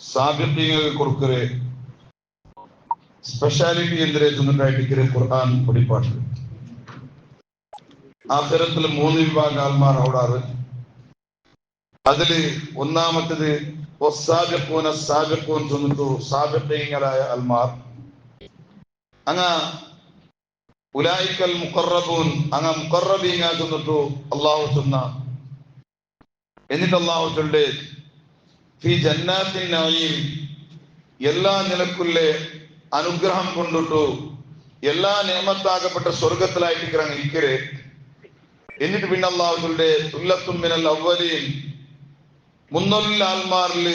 സാബിത്യങ്ങൾക്ക് കൊടുക്കರೆ speciality എന്തിനെ ചെന്നിട്ടായിട്ട് ഖുർആൻ പഠിപ്പാട്ട് അത്തരത്തിൽ മൂന്ന് വിഭാഗം ആൾമാർ അവിടാറ് അതിൽ ഒന്നാമത്തത് ഒസാബിക്കൂന സാബിക്കൂൻ ചെന്നിട്ടു സാബിത്യങ്ങളായ അൽമാർ. അങ്ങ ഉലായിക്കൽ മുഖറബൂൻ അങ്ങ മുഖറബീങ്ങ ചെന്നിട്ടു അള്ളാഹു ചെന്ന എന്നിട്ട് അള്ളാഹു ചൊല്ലേ ഫി ജന്നാത്തിൻ നഈം എല്ലാ നിലക്കുള്ള അനുഗ്രഹം കൊണ്ടിട്ടു എല്ലാ നിയമത്താകപ്പെട്ട സ്വർഗത്തിലായിട്ട് ഇരിക്കരെ. എന്നിട്ട് പിന്നെ അള്ളാഹു ചൊല്ലേ അവലിയും മിനൽ അവലീൻ മുന്നൊല്ല ആൽമാരിൽ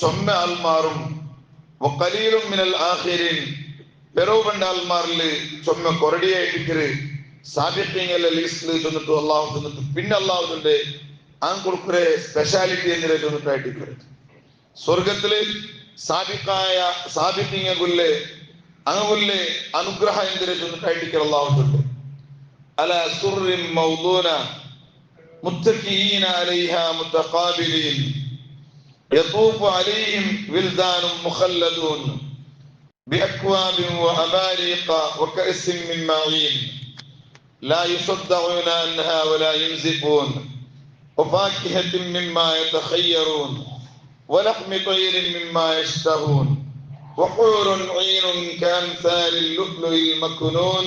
ചൊമ്മ ആൽമാറും കലീലും മിനൽ ആഖിരിൻ. പെരോവണ്ട ആൽമാരിൽ ചൊമ്മ കൊറടിയായിട്ടിക്കര് സാബിത്യങ്ങളെ ലിസ്റ്റിൽ ചെന്നിട്ടു അള്ളാഹു ചെന്നിട്ട്. പിന്നെ അള്ളാഹു ചൊല്ലേ ആ കൊടുക്കുറെ സ്പെഷ്യാലിറ്റി എന്തിനെ ചെന്നിട്ടായിട്ടിക്കര് സ്വർഗത്തില് സാബിക്കായ സാബിത്തിങ്ങുlle അങ്ങുlle അനുഗ്രഹം എന്തിനെ ചെന്നിട്ടായിട്ടിക്കർ അള്ളാഹു ചൊല്ലേ അല സുറിൻ മൗദൂന متكئين عليها متقابلين يطوف عليهم ولدان مخلدون بأكواب وأباريق وكأس من معين لا يصدعون عنها ولا ينزفون وفاكهة مما يتخيرون ولحم طير مما يشتهون وحور عين كأمثال اللؤلؤ المكنون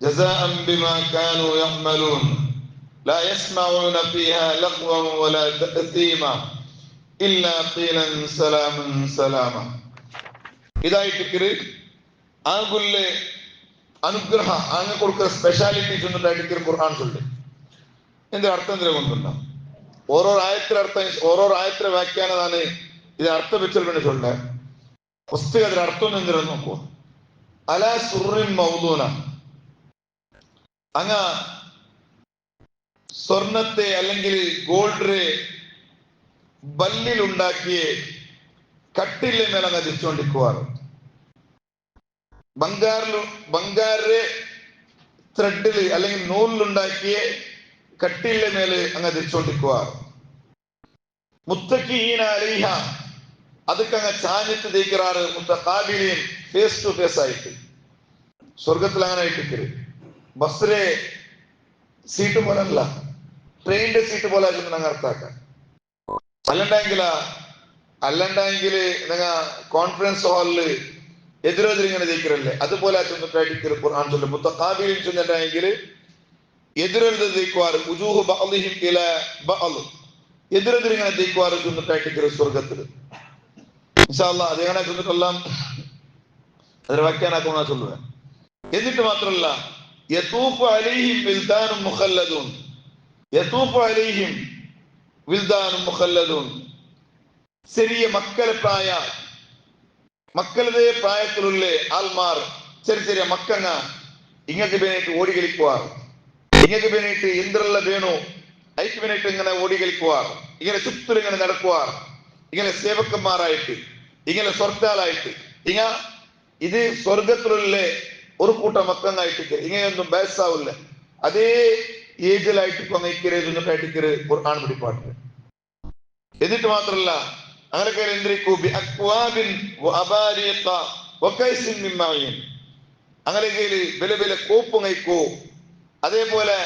جزاء بما كانوا يعملون لا يسمعون فيها لغوا ولا تأثيما إلا قيلا سلاما سلاما ഇതായിട്ട് ആകുlle അനുഗ്രഹ അങ്ങ് കൊടുക്കുന്ന സ്പെഷ്യാലിറ്റീസ് ഒന്നുണ്ടായിട്ട് ഖുർആൻ ചൊല്ലു എന്റെ അർത്ഥം എന്തിനാ കൊണ്ടുണ്ടോ ഓരോ ആയത്തിന് അർത്ഥം ഓരോ ആയത്തിലെ വ്യാഖ്യാനമാണ് ഇത് അർത്ഥം വെച്ചാൽ വേണ്ടി ചൊല്ലേ പുസ്തക അതിന് അർത്ഥം എന്തിനാ നോക്കൂ അല സുറിൻ മൗദൂന. അങ്ങ സ്വർണത്തെ അല്ലെങ്കിൽ ഗോൾഡ് ബല്ലിൽ ഉണ്ടാക്കിയ കട്ടിലെ മേലെ അങ്ങ് തിരിച്ചുകൊണ്ടിരിക്കുവാറ് ബംഗാറിൽ ബംഗാറിലെ ത്രെഡിൽ അല്ലെങ്കിൽ നൂലിലുണ്ടാക്കിയ കട്ടിലെ മേലെ അങ്ങ് തിരിച്ചുകൊണ്ടിരിക്കുവാറ് മുത്തക്കീന അലീഹ. അതൊക്കെ അങ്ങ് ചാഞ്ഞിട്ട് തേക്കിറാറ് മുത്തക്കാബിലിയും ഫേസ് ടു ഫേസ് ആയിട്ട്. സ്വർഗത്തിൽ അങ്ങനെ ആയിട്ട് ബസ്സിലെ സീറ്റ് പോലെ അല്ല ട്രെയിനിന്റെ സീറ്റ് പോലെ ആയിരുന്നു നിങ്ങൾ അർത്ഥാക്കാൻ അല്ലണ്ടെങ്കില അല്ലണ്ടെങ്കിൽ നിങ്ങ കോൺഫറൻസ് ഹാളിൽ എതിരെതിരിങ്ങനെ ജയിക്കറല്ലേ അതുപോലെ ചെന്നിട്ടായിട്ട് ഖുർആൻ ചൊല്ലും. ಎದುರಲ್ಲದ ದಿಕ್ವಾರು ಉಜೂಹು ಬಾಲಿಹಿಂ ಇಲ ಬಾಲು ఎదురెదురుగా దిక్కువారు చెందుతాయి స్వర్గతుడు ఇన్షాల్లా అదేమైనా చెందుకొల్లాం అదే వాక్యా నాకు నా చొల్లువేన్ ఎందుకు మాత్రల్లా యతూఫు అలీహిం విల్దాను ముఖల్లదూన్ యతూఫు అలీహిం வில்தானும் முகல்லதும் சிறிய மக்கள் பிராயா மக்களதே பிராயத்தில் உள்ளே ஆல்மார் சரி சரி மக்கங்க இங்கே ஓடி கழிக்குவார் ഇങ്ങക്ക് വേണ്ടിയിട്ട് എന്തെല്ലാം വേണു അയക്ക് വേണ്ടിയിട്ട് ഇങ്ങനെ ഓടി കളിക്കുവാർ ഇങ്ങനെ ചുറ്റും ഇങ്ങനെ നടക്കുവാർ ഇങ്ങനെ സേവക്കന്മാരായിട്ട് ഇങ്ങനെ സ്വർഗാലായിട്ട് ഇങ്ങ ഇത് സ്വർഗത്തിലുള്ള ഒരു കൂട്ടം മക്കങ്ങായിട്ട് ഇങ്ങനെയൊന്നും ബേസാവില്ല അതേ ഏജിലായിട്ട് കൊങ്ങയ്ക്കരുന്നിട്ടായിട്ട് ഖുർആൻ പിടിപ്പാട്ട്. എന്നിട്ട് മാത്രല്ല അങ്ങനെ എന്തിരിക്കൂ ബിഅക്വാബിൻ വഅബാരിഖ വകൈസിൻ മിൻ മഈൻ അങ്ങനെ കയ്യിൽ വില വില കോപ്പ് കൈക്കൂ അതേപോലെ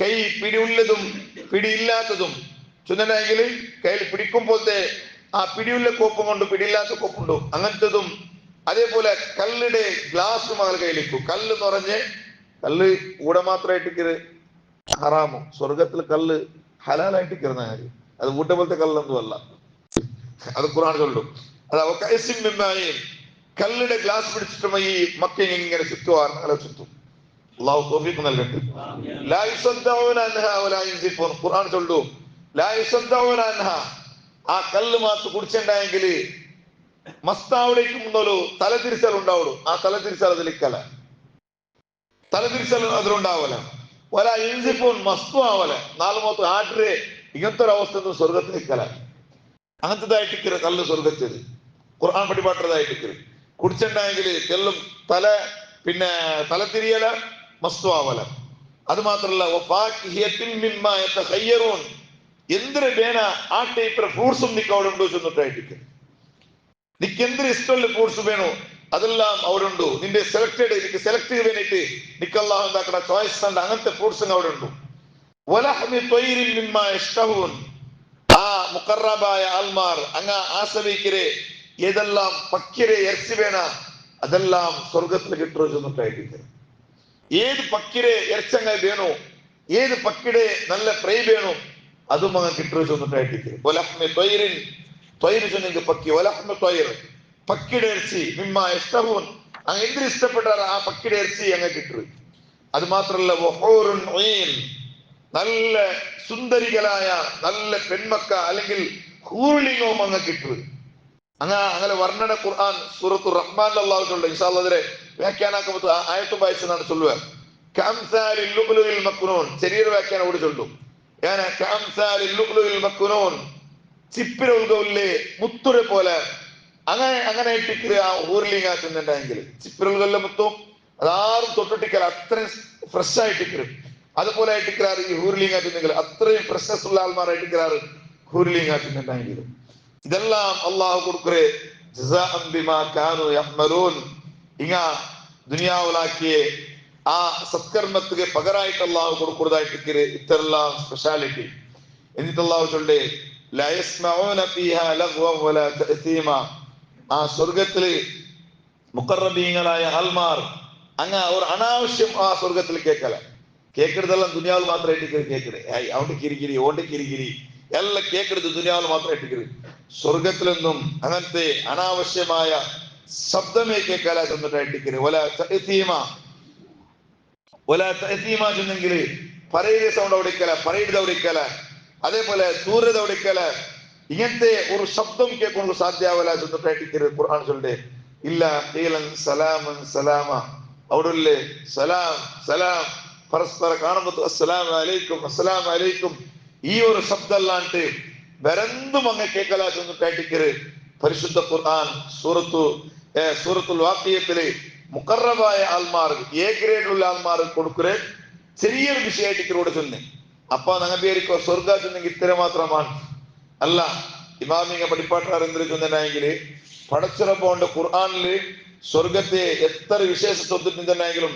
കൈ പിടിയുള്ളതും പിടിയില്ലാത്തതും ചുന്നണ്ടെങ്കിൽ കയ്യിൽ പിടിക്കുമ്പോഴത്തെ ആ പിടിയുള്ള കോപ്പും കൊണ്ട് പിടിയില്ലാത്ത കോപ്പുണ്ടോ? അങ്ങനത്തതും. അതേപോലെ കല്ലിടെ ഗ്ലാസ് മകൾ കയ്യിലേക്കു കല്ല് നിറഞ്ഞ് കല്ല് കൂടെ മാത്രമായിട്ട് ഹറാമു. സ്വർഗത്തിൽ കല്ല് ഹലാലായിട്ട് കിരുന്ന കാര്യം. അത് ഊട്ട പോലത്തെ കല്ലൊന്നും അല്ല. അത് ഖുറാൻ ചൊല്ലും. അത് കല്ലിടെ ഗ്ലാസ് പിടിച്ചിട്ട് ഈ മക്ക ഇങ്ങനെ ചുറ്റുവാറുണ്ട് അല്ല ചുറ്റും. അള്ളാഹു തോഫീക്ക് നൽകട്ടെ. ഖുർആൻ ചൊല്ലു. ആ കല്ല് മാത്ത് കുടിച്ചിണ്ടായെങ്കിൽ മസ്താവിലേക്കും തലതിരിച്ചാൽ ഉണ്ടാവുള്ളൂ. ആ തലതിരിച്ചൽ അതിലിക്കല തലതിരിച്ചൽ അതിലുണ്ടാവല ഒല ഇൻസിഫൂൻ മസ്തു ആവല. നാല് മൊത്തം ആട്ടിരെ ഇങ്ങനത്തെ ഒരു അവസ്ഥ സ്വർഗത്തിൽ സ്വർഗത്തിലേക്കല അങ്ങനത്തതായിട്ട് കല്ല് സ്വർഗത്തിൽ ഖുർആൻ പടിപാട്ടതായിട്ട് കുടിച്ചിട്ടുണ്ടെങ്കിൽ തെല്ലും തല പിന്നെ തല തിരിയല മസ്തു ആവല അത് മാത്രമല്ല എന്തിനു വേന ആ ടൈപ്പ് ഫ്രൂട്ട്സും നിക്ക് അവിടെ ഉണ്ടോ ചെന്നിട്ടായിട്ട് നിക്ക് എന്തിന് ഇഷ്ടമുള്ള ഫ്രൂട്ട്സ് വേണോ? അതെല്ലാം അവിടെ ഉണ്ടോ നിന്റെ സെലക്ടഡ് എനിക്ക് സെലക്ട് ചെയ്ത് വേണ്ടിട്ട് നിക്ക് അള്ളാഹു എന്താക്കണ ചോയ്സ് ഉണ്ട്. അങ്ങനത്തെ ഫ്രൂട്ട്സും അവിടെ ഉണ്ടോ യഷ്തഹൂൻ. ആ മുക്കറാബായ ആൽമാർ അങ്ങ ആസവിക്കരെ ഏതെല്ലാം പക്കരെ ഇറച്ചി വേണ. അതെല്ലാം സ്വർഗത്തിൽ കിട്ടുമോ ചെന്നിട്ടായിട്ട് ഏത് പക്കിടെ എർച്ചങ്ങൾ വേണോ ഏത് പക്കിടെ നല്ല പ്രൈ വേണോ അതും അങ്ങ് കിട്ടുമോ ചെന്നിട്ടായിട്ട് ഒലഹ്മി ത്വയ്രിൻ ത്വയ്ര് ചെന്നെങ്കിൽ പക്കി ഒലഹ്മെ ത്വയ്ർ പക്കിടെ ഇറച്ചി മിമ്മ ഇഷ്ടവും അങ്ങ് എന്തിന് ഇഷ്ടപ്പെട്ടാൽ ആ പക്കിടെ ഇറച്ചി അങ്ങ് കിട്ടും അത് മാത്രമല്ല നല്ല സുന്ദരികളായ നല്ല പെൺമക്ക അല്ലെങ്കിൽ ഹൂർലിംഗവും അങ്ങ് കിട്ടും അങ്ങ അങ്ങനെ വർണന ഖുർആൻ സൂറത്തു റഹ്മാൻ അള്ളാഹുണ്ട് ചൊല്ലുക ഇൻഷാല്ല അതിലെ വ്യാഖ്യാനാക്കുമ്പോൾ ആയത്തും വായിച്ചതാണ് ചൊല്ലുവാൻ ചെറിയൊരു വ്യാഖ്യാനം കൂടി ചൊല്ലു. മക്നൂൻ. ഉൽഗവില്ലേ മുത്തുരെ പോലെ. അങ്ങനെ അങ്ങനെ ഇട്ടിക്കൽ ആ ഊർലിംഗ ചെന്നിട്ടുണ്ടെങ്കിൽ ചിപ്പിര ഉൽഗല്ല മുത്തും അതാരും തൊട്ടിട്ടിക്കല. അത്രയും ഫ്രഷ് ആയിട്ടിക്കലും അതുപോലെ ആയിട്ടിക്കരാറ് ഈ ഹൂർലിംഗ ചെന്നെങ്കിൽ അത്രയും ഫ്രഷ്നസ് ഉള്ള ആൾമാരായിട്ടിക്കരാറ് ഹൂർലിംഗ ചെന്നിട്ടുണ്ടെങ്കിൽ. ഇതെല്ലാം இதெல்லாம் அல்லாஹ் கொடுக்குற ஜிசா அம்பிமா கானு யஹ்மலூன் ಈಗ ದುನಿಯಾವಲಾಕಿ ಆ ಸತ್ಕರ್ಮತ್ಗೆ ಪಗರಾಯ್ತು ಅಲ್ಲಾವು ಕೊಡ್ಕೊಡ್ದಾಯ್ತಿಕ್ಕಿರಿ ಇತ್ತರೆಲ್ಲ ಸ್ಪೆಷಾಲಿಟಿ ಎಂದಿತ್ತಲ್ಲಾವು ಚೊಳ್ಳಿ ಲಯಸ್ಮೌನ ಫೀಹ ಲಘ್ವಂ ವಲ ತಸೀಮ ആ സ്വർഗത്തിൽ മുക്കറബീങ്ങളായ ഹൽമാർ അങ്ങ ഒരു അനാവശ്യം ആ സ്വർഗത്തിൽ കേൾക്കല കേൾക്കുന്നതെല്ലാം ദുനിയാവിൽ മാത്രം ഇട്ടിക്കറി കേൾക്കരുത് അവൻ്റെ കിരികിരി ഓൻ്റെ കിരികിരി എല്ലാം കേൾക്കരുത് ദുനിയാവിൽ മാത്രം ഇട്ടിക്കറി കേൾക്കരുത് സ്വർഗത്തിലൊന്നും അങ്ങനത്തെ അനാവശ്യമായ ശബ്ദമേ കേൾക്കല ചെന്നിട്ടായിട്ടിരിക്കുന്നെങ്കിൽ ഒല തഅ്തീമ ഒല തഅ്തീമ ചെന്നെങ്കിൽ പറയുടെ സൗണ്ട് അവിടെ പറയുടെ അവിടെ അതേപോലെ ദൂരത അവിടെ ഇങ്ങനത്തെ ഒരു ശബ്ദം കേൾക്കുന്നത് സാധ്യാവല ചെന്നിട്ടായിട്ടിരിക്കുന്നത് ഖുർആൻ ചൊല്ലേ ഇല്ല ഈലൻ സലാമൻ സലാമ. അവിടെ സലാം സലാം. പരസ്പര കാണുമ്പോൾ അസ്സലാം അലൈക്കും അസ്സലാം അലൈക്കും. ഈ ഒരു ശബ്ദം അല്ലാണ്ട് വേറെന്തും അങ്ങ് കേൾക്കല ചെന്നിട്ടായിട്ട് പരിശുദ്ധ ഖുർആൻ സൂറത്തു ഏ, സൂറത്തുൽ വാക്കിയത്തിൽ മുക്കറബായ ആൽമാർ എ ഗ്രേഡുള്ള ആൽമാർ കൊടുക്കുറെ ചെറിയൊരു വിഷയമായിട്ട് ഇവിടെ ചെന്ന് അപ്പൊ ഞങ്ങൾ പേരിക്കോ സ്വർഗ ചെന്നെങ്കിൽ ഇത്ര മാത്രമാണ് അല്ല ഇമാമിങ്ങ പഠിപ്പാട്ടാർ എന്തിനു ചെന്നിട്ടുണ്ടെങ്കിൽ പടച്ചിറപ്പോണ്ട് ഖുർആാനിൽ സ്വർഗത്തെ എത്ര വിശേഷ സ്വത്തിട്ടുണ്ടെങ്കിലും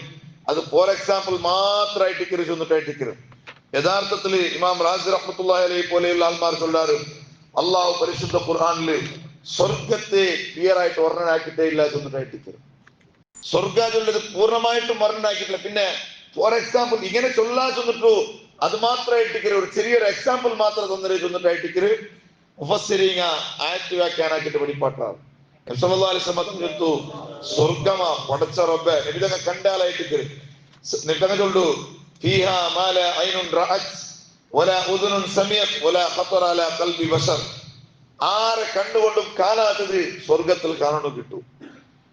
അത് ഫോർ എക്സാമ്പിൾ മാത്രമായിട്ട് ഇക്കറി ചെന്നിട്ടായിട്ട് യഥാർത്ഥത്തിൽ ഇമാം റാസി റഹ്മത്തുള്ളാഹി അലൈഹി പോലെയുള്ള ആൾമാർ ചൊല്ലാറും അള്ളാഹു പരിശുദ്ധ ഖുർആാനിൽ സ്വർഗത്തെ ക്ലിയർ ആയിട്ട് വർണനാക്കിയിട്ടേ ഇല്ല ചെന്നിട്ടായിട്ട് സ്വർഗാജുള്ളത് പൂർണമായിട്ടും വർണനാക്കിയിട്ടില്ല. പിന്നെ ഫോർ എക്സാമ്പിൾ ഇങ്ങനെ ചൊല്ലാ ചെന്നിട്ടു അത് മാത്രമായിട്ട് ഒരു ചെറിയൊരു എക്സാമ്പിൾ മാത്രം തന്നിട്ട് ചെന്നിട്ടായിട്ട് മുഫസ്സിരിങ്ങ ആയത്ത് വ്യാഖ്യാനാക്കിയിട്ട് വെളിപ്പാട്ടാണ്. ചെടുത്തു സ്വർഗമാ പടച്ച റബ്ബെ നിമിതങ്ങ കണ്ടാലായിട്ട് നിട്ടങ്ങ ചൊല്ലു ഫീഹ മാല ഐനുൻ رأت ولا أذن سمعت ولا خطر على ഖൽബി ബശർ ആരെ കണ്ടുകൊണ്ടും കാണാത്തത് സ്വർഗത്തിൽ കാണണോ കിട്ടും?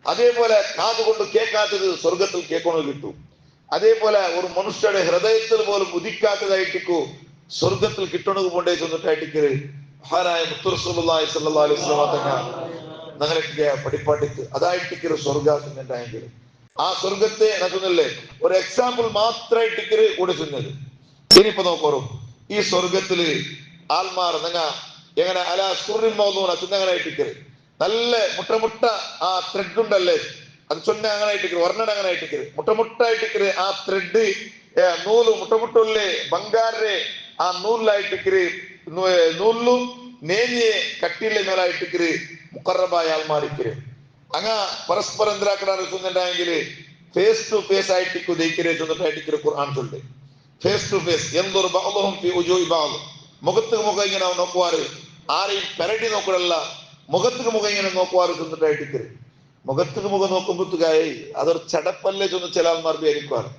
അതേപോലെ കാതുകൊണ്ട് കേൾക്കാത്തത് സ്വർഗത്തിൽ കേൾക്കണോ കിട്ടും? അതേപോലെ ഒരു മനുഷ്യരുടെ ഹൃദയത്തിൽ പോലും ഉദിക്കാത്തതായിട്ടിക്കു സ്വർഗത്തിൽ കിട്ടണത് കൊണ്ടേ ചെന്നിട്ടായിട്ടിക്ക് മഹാനായ മുത്തുറസുല്ലായി സല്ലാ അലൈഹി സ്വലാ തങ്ങ ഞങ്ങളൊക്കെ പഠിപ്പാട്ടിക്ക് അതായിട്ടിക്കര് ആ സ്വർഗത്തെ നടക്കുന്നില്ലേ ഒരു എക്സാമ്പിൾ മാത്രമായിട്ട് ഇക്കര് കൂടി ചെന്നത് ഇനിയിപ്പോ നോക്കോറും ഈ സ്വർഗത്തിൽ ആൽമാർ നിങ്ങ എങ്ങനെ അല സുറിൻ മൗതൂണ ചുന്നങ്ങനെ ഇട്ടിക്കര് നല്ല മുട്ടമുട്ട ആ ത്രെഡ് ഉണ്ടല്ലേ? അത് ചൊന്ന അങ്ങനെ ഇട്ടിക്കര് വർണന അങ്ങനെ ഇട്ടിക്കര് മുട്ടമുട്ട ഇട്ടിക്കര് ആ ത്രെഡ് നൂൽ മുട്ടമുട്ടുള്ളേ ಬಂಗಾರೇ ಆ ನೂಲ್ಲಾಯಿಟ್ಟಿಕ್ಕಿರಿ ನೂಲು ನೇಂಜೆ ಕಟ್ಟಿಲೆ ಮೇಲಾಯಿಟ್ಟಿಕ್ಕಿರಿ ಮುಕರ್ರಬಾಯಿ ಆಲ್ಮಾರಿಕ್ಕಿರಿ അങ്ങ പരസ്പരം എന്തിനാക്കണ ചെന്നിട്ടുണ്ടെങ്കിൽ ഫേസ് ടു ഫേസ് ആയിട്ട് ദയിക്കരെ ചെന്നിട്ടായിട്ടിക്കര് ഖുർആൻ ചൊല്ല്. ഫേസ് ടു ഫേസ് എന്തൊരു ബഅദ് മുഖത്തുക്ക് മുഖം ഇങ്ങനെ നോക്കുവാറ്. ആരെയും പെരടി നോക്കണല്ല മുഖത്ത് മുഖം ഇങ്ങനെ നോക്കുവാറ് ചെന്നിട്ടായിട്ടിക്കര് മുഖത്തുക്ക് മുഖം നോക്കുമ്പോഴത്തേക്കായി അതൊരു ചടപ്പല്ലേ ചെന്ന് ചില ആൾമാർ വിചാരിക്കുവാറ്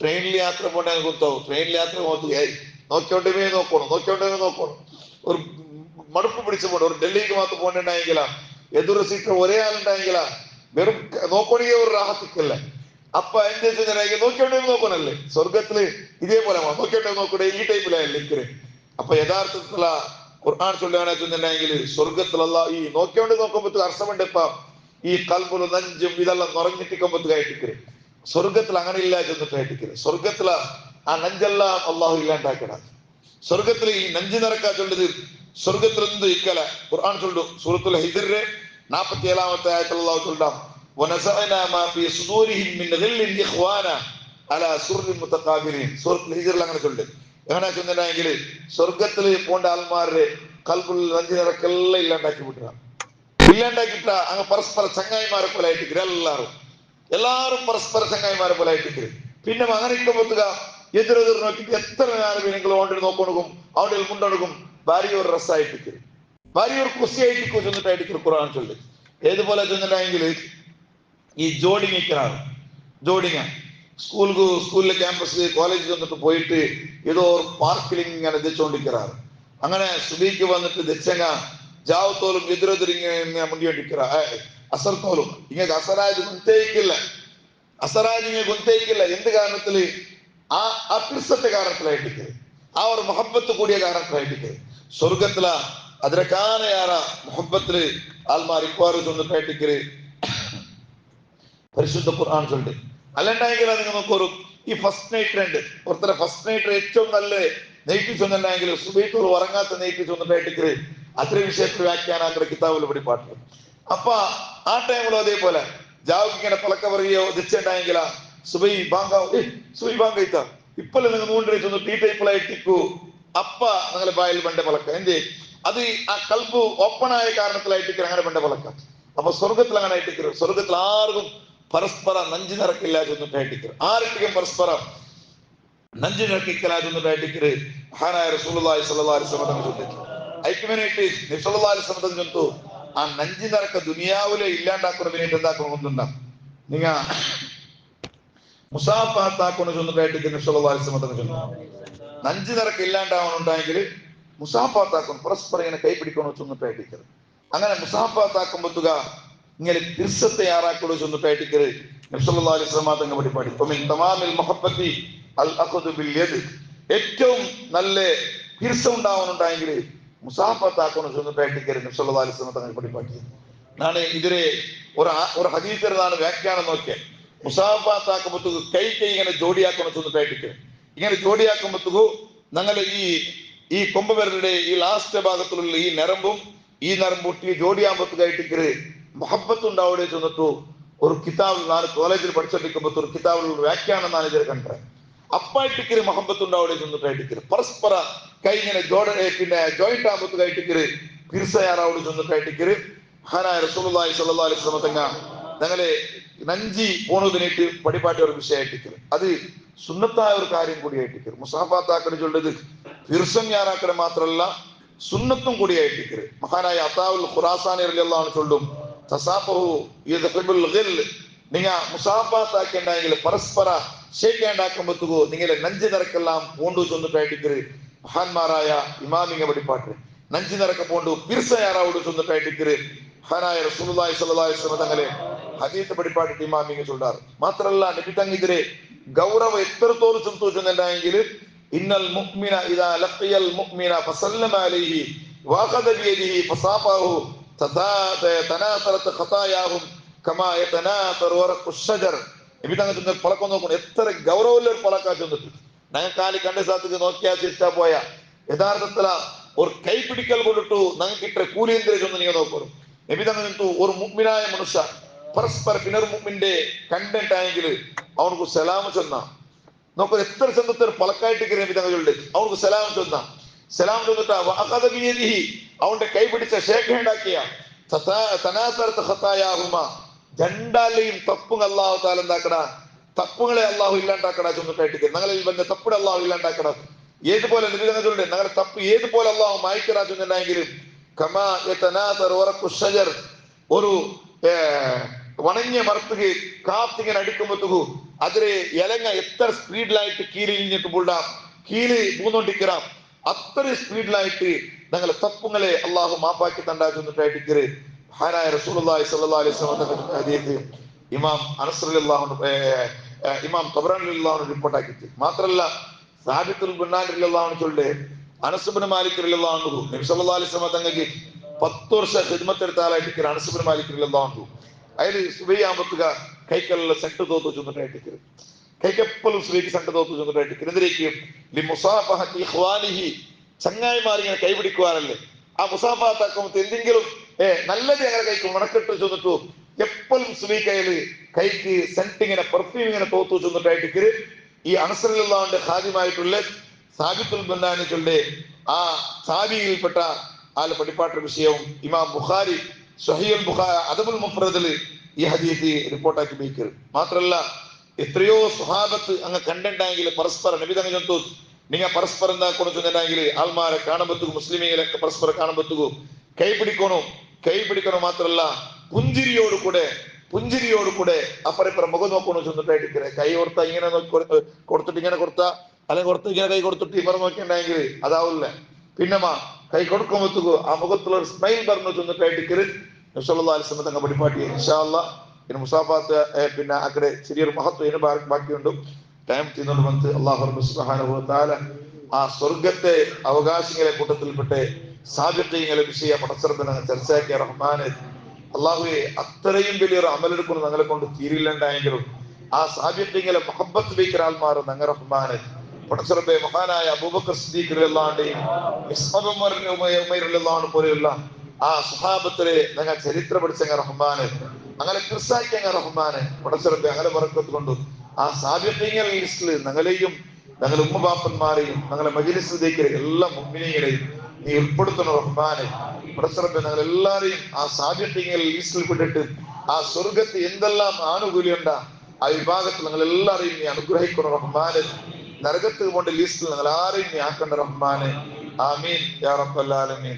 ട്രെയിനിൽ യാത്ര പോകേണ്ട കുത്താവും ട്രെയിനിൽ യാത്ര നോക്കുകയായി നോക്കിയോണ്ടേ നോക്കണം നോക്കിയോണ്ടേ നോക്കണം ഒരു മടുപ്പ് പിടിച്ചു പോകണം ഒരു ഡൽഹിക്ക് മാത്രം പോകണ്ടായെങ്കിലാ എതിർ സീറ്റ് ഒരേ ആളുണ്ടായെങ്കിലാ വെറും നോക്കണമെങ്കിൽ ഒരു റാഹത്തിക്കല്ലേ അപ്പൊ എന്താ വെച്ചാൽ നോക്കിയോണ്ടേ നോക്കണല്ലേ സ്വർഗത്തിൽ ഇതേപോലെ നോക്കിയോണ്ടേ നോക്കണേ ഈ ടൈപ്പിലായല്ലേ ഇക്കര് അപ്പൊ യഥാർത്ഥത്തിലുള്ള ഖുർആൻ ചൊല്ലുകയാണെന്നുണ്ടെങ്കിൽ സ്വർഗത്തിലുള്ള ഈ നോക്കിയോണ്ട് നോക്കുമ്പോഴത്തേക്ക് അർത്ഥമുണ്ട് ഇപ്പൊ ഈ കൽബുലും നഞ്ചും ഇതെല്ലാം നിറഞ്ഞിട്ടിക്കുമ്പോഴത്തേക്കായിട്ടിക്കര് സ്വർഗത്തിൽ അങ്ങനെ ഇല്ല ചെന്നിട്ടായിട്ടിക്കര് സ്വർഗത്തില ആ നഞ്ചെല്ലാം അള്ളാഹു ഇല്ലാണ്ടാക്കണം സ്വർഗത്തിൽ ഈ നഞ്ചു നിറക്കാ ചൊല്ലത് സ്വർഗത്തിൽ എന്ത് ഇക്കല ഖുർആൻ ചൊല്ലു സൂറത്തുൽ ഹിദറിലെ നാൽപ്പത്തി ഏഴാമത്തെ ആയത്തുള്ള ചൊല്ലാം ونزعنا ما في صدورهم من غل إخوانا على سر متقابلين സൂറത്തുൽ ഹിജ്റിൽ അങ്ങനെ ചൊല്ല് എങ്ങനെ ചൊന്നിട്ടുണ്ടെങ്കിൽ സ്വർഗത്തിൽ പോണ്ട ആൾമാരുടെ കൽബുൽ നഞ്ചിനിറക്കെല്ലാം ഇല്ലാണ്ടാക്കി വിട്ടുക ഇല്ലാണ്ടാക്കിട്ട അങ്ങ് പരസ്പര ചങ്ങായിമാരെ പോലെ ആയിട്ടിരിക്കും എല്ലാവരും എല്ലാവരും പരസ്പര ചങ്ങായിമാരെ പോലെ ആയിട്ടിരിക്കും പിന്നെ അങ്ങനെ ഇക്കുമ്പോത്തുക എതിരെതിർ നോക്കിയിട്ട് എത്ര നേരം നിങ്ങൾ ഓണ്ടി നോക്കൊടുക്കും അവിടെ മുണ്ടൊടുക്കും ഭാര്യ ഒരു രസമായിട്ടിരിക്കും ഒരു കുസിയായിട്ട് ചെന്നിട്ടായിരിക്കും ഖുർആൻ ചൊല്ലി. ഏതുപോലെ ചെന്നിട്ടാണെങ്കിൽ ഈ ജോഡിങ് ഇക്കറാണ് ജോഡിങ് സ്കൂൾക്ക് സ്കൂളിലെ ക്യാമ്പസ് കോളേജിൽ വന്നിട്ട് പോയിട്ട് ഏതോ പാർക്കിൽ ഇങ്ങനെ ധരിച്ചുകൊണ്ടിരിക്കാറ് അങ്ങനെ സുബീക്ക് വന്നിട്ട് ധരിച്ചങ്ങ ജാവത്തോലും എതിരെതിരിങ്ങനെ മുണ്ടിക്കൊണ്ടിരിക്കാ അസർത്തോലും. ഇങ്ങനെ അസറായത് ഗുന്തേക്കില്ല അസറായത് ഇങ്ങനെ ഗുന്തേക്കില്ല എന്ത് കാരണത്തിൽ? ആ ആ കാരണത്തിലായിട്ടിരിക്കുന്നത് ആ ഒരു മഹബത്ത് കൂടിയ കാരണത്തിലായിട്ടിരിക്കുന്നത് സ്വർഗത്തില ಅದರಕಾನ ಯಾರ ಮೊಹಬ್ಬತ್ಲಿ ஆல்மா ரிக்வயர்ஸ் പരിശുദ്ധ ഖുർആൻ ചൊല്ലി. അല്ലണ്ടെങ്കിൽ ഒരു ഈ ഫസ്റ്റ് നൈറ്റ് രണ്ട് ഒരുത്തരെ ഫസ്റ്റ് നൈറ്റ് ഏറ്റവും നല്ല നെയ്റ്റ് ചൊന്നല്ലെങ്കിൽ സുബൈത്തൂർ ഉറങ്ങാത്ത നെയ്റ്റ് ചൊന്ന് പേട്ടിക്കറി അത്ര വിഷയത്തിൽ വ്യാഖ്യാനാന്തര കിതാബിൽ പിടിപാട്ട് അപ്പ ആ ടൈമിലും അതേപോലെ. ജാവുക്ക് പലക്ക പറയുകയോ ദിച്ചുണ്ടായെങ്കിൽ സുബൈ ബാങ്ക സുബൈ ബാങ്ക ഇപ്പൊ നിങ്ങൾ മൂണ്ടി ചൊന്ന് ടീ ടൈപ്പിലായിക്കൂ അപ്പ നിങ്ങളെ ബായിൽ പണ്ട് പലക്ക. എന്ത്? അത് ആ കൽബ് ഓപ്പൺ ആയ കാരണത്തിലായിട്ട് അങ്ങനെ വേണ്ട വളക്കാം. അപ്പൊ സ്വർഗത്തിൽ അങ്ങനെ ആയിട്ട് സ്വർഗത്തിൽ ആർക്കും പരസ്പര നഞ്ചു നിറക്കില്ല ചെന്നിട്ടായിട്ടിക്കരു ആർക്കും പരസ്പരം നഞ്ചു നിറക്കിക്കലാജൊന്നിട്ടായിട്ടിക്കര് മഹാനായ അലൈഹി വസല്ലം തങ്ങൾ ചൊല്ലിച്ചു ഐക്യമിനായിട്ട് വസല്ലം തങ്ങൾ ചൊല്ലിച്ചു ആ നഞ്ചു നിറക്ക ദുനിയാവിലെ ഇല്ലാണ്ടാക്കുന്നതിനായിട്ട് എന്താക്കണമെന്നുണ്ടാ നിങ്ങ മുസാഫാത്താക്കുന്ന ചൊന്നിട്ടായിട്ട് വസല്ലം തങ്ങൾ ചൊല്ലിച്ചു നഞ്ചു നിറക്ക് ഇല്ലാണ്ടാവണുണ്ടെങ്കിൽ മുസാഫാത്താക്കും. പരസ്പരം ഇങ്ങനെ കൈപിടിക്കണോ ചൊന്നിട്ടായിട്ടിക്കര് അങ്ങനെ മുസാഫാത്താക്കുമ്പോത്തുക ഇങ്ങനെ ചൊന്നിട്ടായിട്ടിക്കര് നബ്സല്ലാ അലൈഹി സ്വലാ തങ്ങൾ പരിപാടി തമാമിൽ മൊഹബത്തി അൽ അഖദു ബിൽ യദ്. ഏറ്റവും നല്ല തിർസ ഉണ്ടാവുന്നുണ്ടായെങ്കിൽ മുസാഫത്താക്കണം ചൊന്നിട്ടായിട്ടിക്കര് നബ്സല്ലാ അലൈഹി സ്വലാ തങ്ങൾ പരിപാടി ನಾನು ഇതിരെ ഒരു ഒരു ഹദീസിലാണ് വ്യാഖ്യാനം നോക്കിയ. മുസാഫാത്താക്കുമ്പോത്തു കൈ കൈ ഇങ്ങനെ ജോഡിയാക്കണം ചൊന്നിട്ടായിട്ടിക്ക് ഇങ്ങനെ ജോഡിയാക്കുമ്പോത്തു ഞങ്ങൾ ഈ ഈ കൊമ്പുവിരലിന്റെ ഈ ലാസ്റ്റ് ഭാഗത്തിലുള്ള ഈ നരമ്പും ഈ നരമ്പും ഈ ജോഡിയാമ്പത്തുകായിട്ട് മുഹബത്ത് ഉണ്ടാവുകയെ ചെന്നിട്ടു ഒരു കിതാബ് നാല് കോളേജിൽ പഠിച്ചെടുക്കുമ്പോൾ ഒരു കിതാബിൽ വ്യാഖ്യാനം നാല് ഇതിൽ കണ്ടത്. അപ്പായിട്ടിക്കര് മുഹബത്ത് ഉണ്ടാവുകയെ ചെന്നിട്ട് ആയിട്ടിക്കര് പരസ്പര കൈ ഇങ്ങനെ ജോഡ പിന്നെ ജോയിന്റ് ആമ്പത്തുകായിട്ടിക്കര് പിർസയാറാവോട് ചെന്നിട്ട് ആയിട്ടിക്കര് ഹനായ റസൂലി സല്ലാ അലൈഹി സ്വലം തങ്ങ ഞങ്ങളെ നഞ്ചി പോണതിനേറ്റ് പടിപാട്ടിയ ഒരു വിഷയമായിട്ടിക്കര് അത് സുന്നത്തായ ഒരു കാര്യം കൂടിയായിട്ടിക്കര് മുസാഫാത്താക്കളെ ചൊല്ലത് ഫിർസം യാറാക്കടെ മാത്രമല്ല സുന്നത്തും കൂടിയായിട്ടിക്കര് മഹാനായ അത്താവുൽ ഖുറാസാനി റളിയല്ലാഹു അൻഹു ചൊല്ലും തസാഫഹു യദ്ഹിബുൽ ഗിൽ നിങ്ങ മുസാഫാത്താക്കേണ്ടെങ്കിൽ പരസ്പര ഷേക്കേണ്ടാക്കുമ്പോഴത്തേക്കു നിങ്ങളെ നഞ്ചു നിറക്കെല്ലാം പൂണ്ടു ചൊന്നിട്ടായിട്ടിക്കര് മഹാന്മാരായ ഇമാമിങ്ങ പടിപ്പാട്ട് നഞ്ചു നിറക്ക പോണ്ടു പിർസയാറാവോട് ചൊന്നിട്ടായിട്ടിക്കര് മഹാനായ റസൂലുള്ളാഹി സ്വല്ലല്ലാഹി അലൈഹി വസല്ലം തങ്ങളെ ഹദീസ് പടിപ്പാട്ട് ഇമാമിങ്ങ ചൊല്ലാറ് മാത്രമല്ല നബി തങ്ങിതിരെ ഗൗരവ എത്രത്തോളം ചൊന്നുണ്ടായെങ്കിൽ ഇന്നൽ മുഅ്മിന ഇദാ ലഖിയൽ മുഅ്മിന ഫസല്ലമ അലൈഹി വാഖദ ബിയദിഹി ഫസാഫഹു തനാസറത്ത് ഖതായാഹും കമാ യതനാസറു വറഖു ഷജർ. നബി തങ്ങൾ ചെന്ന് പളക്കം നോക്കണം എത്ര ഗൗരവമുള്ള ഒരു പളക്കാ ചെന്നിട്ട് ഞങ്ങൾ കാലി കണ്ട സ്ഥലത്തേക്ക് നോക്കിയാ ചിരിച്ചാ പോയ. യഥാർത്ഥത്തില ഒരു കൈപിടിക്കൽ കൊണ്ടിട്ടു ഞങ്ങൾക്ക് ഇത്ര കൂലി എന്തിനെ ചെന്ന് നിങ്ങൾ നബി തങ്ങൾ നിന്നു ഒരു മുഗ്മിനായ മനുഷ്യ പരസ്പര പിണർ മുമ്പിന്റെ കണ്ടന്റ് ആയെങ്കിൽ അവനക്ക് സലാം ചെന്ന. നോക്കൂ എത്ര ചെന്നത്തെ ഒരു പളക്കായിട്ട് നബി തങ്ങളുണ്ട് അവനക്ക് സലാം ചെന്ന. സലാം ചെന്നിട്ട് ബിയദിഹി അവന്റെ കൈ പിടിച്ച ഖതായാഹുമ രണ്ടാലെയും തപ്പും അല്ലാഹു താല എന്താക്കട തപ്പുകളെ അള്ളാഹു ഇല്ലാണ്ടാക്കട ചൊന്നിട്ടായിട്ട് ഞങ്ങളിൽ വന്ന തപ്പുടെ അള്ളാഹു ഇല്ലാണ്ടാക്കട ഏതുപോലെ നിബിധങ്ങളുണ്ട് ഞങ്ങളുടെ തപ്പ് ഏതുപോലെ അള്ളാഹു മായ്ക്കടാ ചൊന്നിട്ടുണ്ടെങ്കിലും കമാ ഒരു വണങ്ങിയ മരത്തുക കാത്തിങ്ങനെ അടിക്കുമ്പോഴത്തേക്കു അതിലെ ഇലങ്ങ എത്ര സ്പീഡിലായിട്ട് കീലിഞ്ഞിട്ട് പോടാം കീൽ പൂന്നോണ്ടിക്കറാം അത്ര സ്പീഡിലായിട്ട് ഞങ്ങളെ തപ്പുങ്ങളെ അള്ളാഹു മാപ്പാക്കി തണ്ടാക്കുന്നിട്ടായിട്ട് ഹാനായ തങ്ങളുടെ ഹദീസ് ഇമാം അനസ് റളിയല്ലാഹു അൻഹു ഏ, ഏ, ഇമാം തബ്രാനി റളിയല്ലാഹു റിപ്പോർട്ട് ആക്കിയിട്ട്. മാത്രമല്ല സാബിത്തുൽ ബുന്നാൻ അൻഹു ചൊല്ലെ മാലിക് റളിയല്ലാഹു നബി സല്ലല്ലാഹു അലൈഹി വസല്ലം തങ്ങൾക്ക് പത്ത് വർഷം ഖിദ്മത്ത് എടുത്ത ആളായിട്ട് അനസ് ഇബ്നു മാലിക് അൻഹു. അതിൽ സുബൈയാമ്പത്തുക കൈക്കല്ല സെട്ട് തോത്തു ചെന്നിട്ടായിട്ട് കൈക്കെപ്പോഴും സ്ത്രീക്ക് സെട്ട് തോത്തു ചെന്നിട്ടായിട്ട് എന്തിലേക്ക് ലി ഇഖ്വാനിഹി. ചങ്ങായിമാർ ഇങ്ങനെ കൈപിടിക്കുവാനല്ലേ? ആ മുസാഫാത്താക്കുമ്പോൾ എന്തെങ്കിലും ഏ നല്ലത് ഞങ്ങളുടെ കൈക്ക് ഉണക്കിട്ട് ചെന്നിട്ടു എപ്പോഴും സ്ത്രീ കയ്യിൽ കൈക്ക് സെന്റ് ഇങ്ങനെ പെർഫ്യൂം ഇങ്ങനെ തോത്തു ചെന്നിട്ടായിട്ട് ഈ അനസറിലുള്ളാണ്ട് ഹാദ്യമായിട്ടുള്ള സാബിത്തുൽ ബന്നാനിക്കുള്ള ആ സാബിയിൽപ്പെട്ട ആൾ പഠിപ്പാട്ട വിഷയവും ഇമാം ബുഖാരി ഷഹീൽ ബുഖാരി അദബുൽ മുഫ്രദിൽ ഈ ഹദീസ് റിപ്പോർട്ടാക്കി ബീക്കർ മാത്രല്ല എത്രയോ സ്വഭാവത്ത് അങ്ങ് കണ്ടിട്ടുണ്ടെങ്കിൽ പരസ്പരം നബിതങ്ങ ജന്തു നിങ്ങൾ പരസ്പരം എന്താ കൊടുക്കുന്നുണ്ടെങ്കിൽ ആൾമാരെ കാണുമ്പത്തുക്കും മുസ്ലിമീങ്ങളൊക്കെ പരസ്പരം കാണുമ്പത്തുക്കും കൈ പിടിക്കണം? കൈ പിടിക്കണോ മാത്രല്ല പുഞ്ചിരിയോട് കൂടെ പുഞ്ചിരിയോട് കൂടെ അപ്പറിപ്പുറം മുഖം നോക്കണോ ചെന്നിട്ടായിട്ട് കൈ കൊടുത്ത ഇങ്ങനെ നോക്കി കൊടുത്തിട്ട് ഇങ്ങനെ കൊടുത്ത? അല്ലെങ്കിൽ കൊടുത്ത് ഇങ്ങനെ കൈ കൊടുത്തിട്ട് ഇവർ നോക്കിണ്ടെങ്കിൽ അതാവില്ല പിന്നമാ കൈ കൊടുക്കുമ്പോഴത്തേക്കും ആ മുഖത്തുള്ള ഒരു സ്മൈൽ പറഞ്ഞു ചെന്നിട്ടായിട്ട് നബ്സല്ലാ തങ്ങൾ പഠിപ്പാട്ടി ഇൻഷാല്ല പിന്നെ മുസാഫാത്ത് പിന്നെ അക്കടെ ചെറിയൊരു മഹത്വം ഇതിന് ബാക്കിയുണ്ട്. ടൈം ചെയ്യുന്നോണ്ട് വന്ന് അള്ളാഹു സുബ്ഹാനഹു ആ സ്വർഗത്തെ അവകാശങ്ങളെ കൂട്ടത്തിൽപ്പെട്ട് സാബിത്യങ്ങളെ വിഷയ പടച്ചെറുപ്പിനെ ചർച്ചയാക്കിയ റഹ്മാന് അള്ളാഹുവെ അത്രയും വലിയൊരു അമലെടുക്കുന്നു ഞങ്ങളെ കൊണ്ട് തീരില്ലണ്ടായെങ്കിലും ആ സാബിത്യങ്ങളെ മഹബത്ത് വയ്ക്കുന്ന ആൾമാർ ഞങ്ങൾ റഹ്മാന്. പടച്ചെറുപ്പെ മഹാനായ അബൂബക്കർ സിദ്ദീഖ് അല്ലാണ്ടെയും പോലെയുള്ള ആ സുഹാബത്തിലെ ഞങ്ങൾ ചരിത്രം പഠിച്ചങ്ങ റഹ്മാന് അങ്ങനെ ക്രിസ്താക്കിയ റഹ്മാന് പടച്ചിറപ്പി അങ്ങനെ പറക്കത്ത് കൊണ്ടു ആ സാബിത്യങ്ങൾ ലിസ്റ്റിൽ ഞങ്ങളെയും ഞങ്ങളുടെ ഉമ്മബാപ്പന്മാരെയും ഞങ്ങളുടെ മജിലിസിലേക്ക് എല്ലാ മുമ്പിനെയും നീ ഉൾപ്പെടുത്തണം റഹ്മാനെ. പടച്ചിറപ്പി ഞങ്ങൾ എല്ലാവരെയും ആ സാബിത്യങ്ങൾ ലിസ്റ്റിൽ പെട്ടിട്ട് ആ സ്വർഗത്ത് എന്തെല്ലാം ആനുകൂല്യമുണ്ട ആ വിഭാഗത്തിൽ ഞങ്ങൾ എല്ലാവരെയും നീ അനുഗ്രഹിക്കണം റഹ്മാനെ. നരകത്ത് കൊണ്ട് ലിസ്റ്റിൽ ഞങ്ങൾ ആരെയും നീ ആക്കണ്ട റഹ്മാനെ. ആമീൻ. യാ റബ്ബൽ ആലമീൻ.